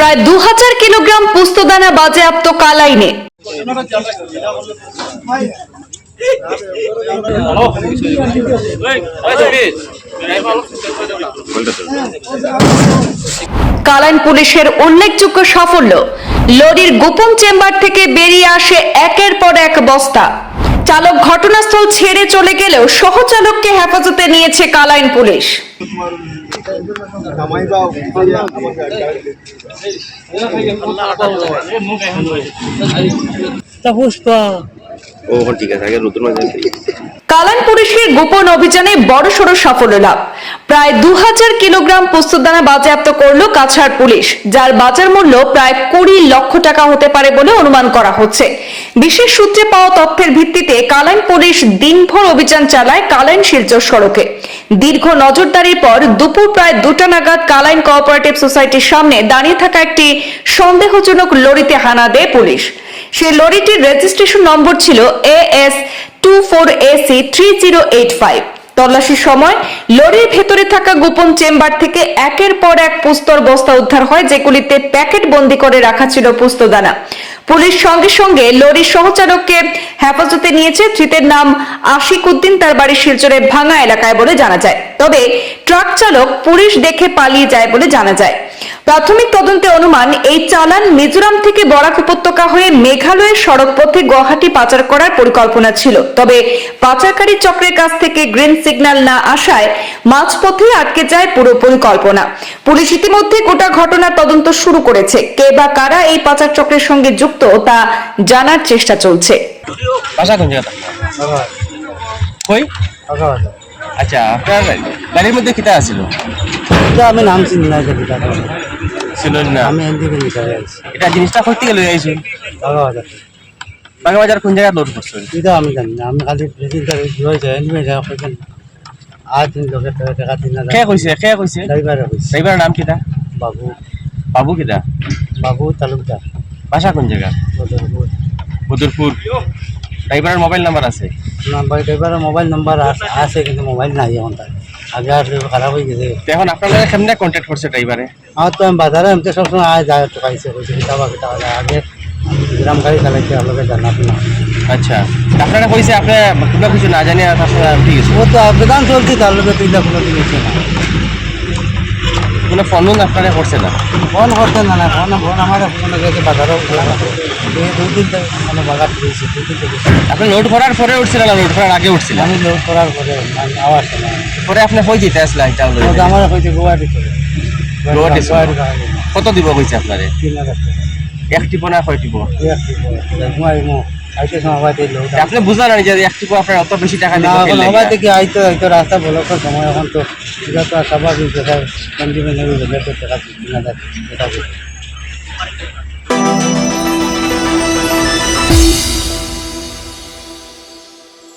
প্রায় দু হাজার কিলোগ্রাম পুস্তদানা বাজেয়াপ্ত কালাইনে। কালাইন পুলিশের উল্লেখযোগ্য সাফল্য। লরির গোপন চেম্বার থেকে বেরিয়ে আসে একের পর এক বস্তা। চালক ঘটনাস্থল ছেড়ে চলে গেলেও সহচালককে হেফাজতে নিয়েছে কালাইন পুলিশ। তা গোপন অভিযানে বড়সড় সাফল্য লাভ। প্রায় দু হাজার কিলোগ্রাম পোস্তদানা বাজেয়াপ্ত করল কাছাড় পুলিশ, যার বাজার মূল্য প্রায় কুড়ি লক্ষ টাকা হতে পারে বলে অনুমান করা হচ্ছে। বিশেষ সূত্রে পাওয়া তথ্যের ভিত্তিতে কালাইন পুলিশ দিনভর অভিযান চালায় কালাইন শিলচর সড়কে। দীর্ঘ নজরদারির পর দুপুর প্রায় দুটা নাগাদ কালাইন কোঅপারেটিভ সোসাইটির সামনে দাঁড়িয়ে থাকা একটি সন্দেহজনক লরিতে হানা দেয় পুলিশ। সেই লরিটির রেজিস্ট্রেশন নম্বর ছিল A S two four AC three zero eight five তল্লাশির সময় লরির ভেতরে থাকা গোপন চেম্বার থেকে একের পর এক পুস্তর বস্তা উদ্ধার হয়, যেগুলিতে প্যাকেট বন্দি করে রাখা ছিল পুস্তদানা। পুলিশ সঙ্গে সঙ্গে লরির সহচালককে হেফাজতে নিয়েছে। ধৃতের নাম আশিক উদ্দিন, তার বাড়ি শিলচরে ভাঙা এলাকায় বলে জানা যায়। তবে ট্রাক চালক পুলিশ দেখে পালিয়ে যায় বলে জানা যায়। প্রাথমিক তদন্তে অনুমান, এই চালান মিজোরাম থেকে বরাক উপত্যকা হয়ে মেঘালয়ের সড়ক পথে গুয়াহাটি পাচার করার পরিকল্পনা ছিল। তবে পাচারকারী চক্রের কাছ থেকে গ্রিন সিগন্যাল না আসায় মাঝপথে আটকে যায় পুরো পরিকল্পনা। পুলিশ ইতিমধ্যে গোটা ঘটনার তদন্ত শুরু করেছে। কে বা কারা এই পাচার চক্রের সঙ্গে যুক্ত তা জানার চেষ্টা চলছে। আচ্ছা আপনার গাড়ির মধ্যে কিতা আছিল? আমি নাম চিনি না ছিল না। আমি এনডি কে নিতে এটা জিনিসটা করতে গেলে আইছি বাবা বাজার। বাগা বাজার কোন জায়গায় লোড করছেন এটা আমি জানি না আমি খালি প্রেসিডেন্ট কে কইছে কে কইছে ড্রাইভারের নাম কিতা বাবু। বাবু কিতা বাবু তালুকদার বাসা কোন জায়গা বদরপুর বদরপুর ড্রাইভারের মোবাইল নাম্বার আছে? নাম্বার ড্রাইভারের মোবাইল নাম্বার আছে কিন্তু মোবাইল নাই এখন তার আগে আসলে খারাপ হয়ে গেছে। এখন আপনারা কেমনে কন্ট্যাক্ট করছে ড্রাইভারে আমার তো আমি বাজারে এমনি সবসময় আয় যায় তো পাইছে কইছে আগে গ্রাম গাড়ি চালাইতে আপনাকে জানাব না। আচ্ছা আপনারা কইছে আপনি কোনো কিছু না জানি আপনারা ঠিক আছে ও তো আবেদন চলছে তার লোকের পিলা কোনো দিন না। কোনো ফোন আপনারা করছে না? ফোন করতেন না না ফোন ফোন আমার ফোন গেছে বাজারও মানে দিয়েছি আপনি লোড করার পরে উঠছিলেন না লোড করার আগে উঠছিলেন? আমি লোড করার পরে আমি আওয়াজ পরে আপনি হয়ে যেতে আসলে এটা আমার হয়েছে গুয়াহাটি গুয়াহাটি। কত দিব কইছে আপনারে? তিন হাজার টাকা। এক টিপো না কয় টিপো আর আপনি বুঝলেন না যে একটু আপনার অত বেশি টাকা না দিব এখন হওয়া থেকে আইতো আইতো রাস্তা বলক সময় এখন তো এটা তো স্বাভাবিক দেখা টাকা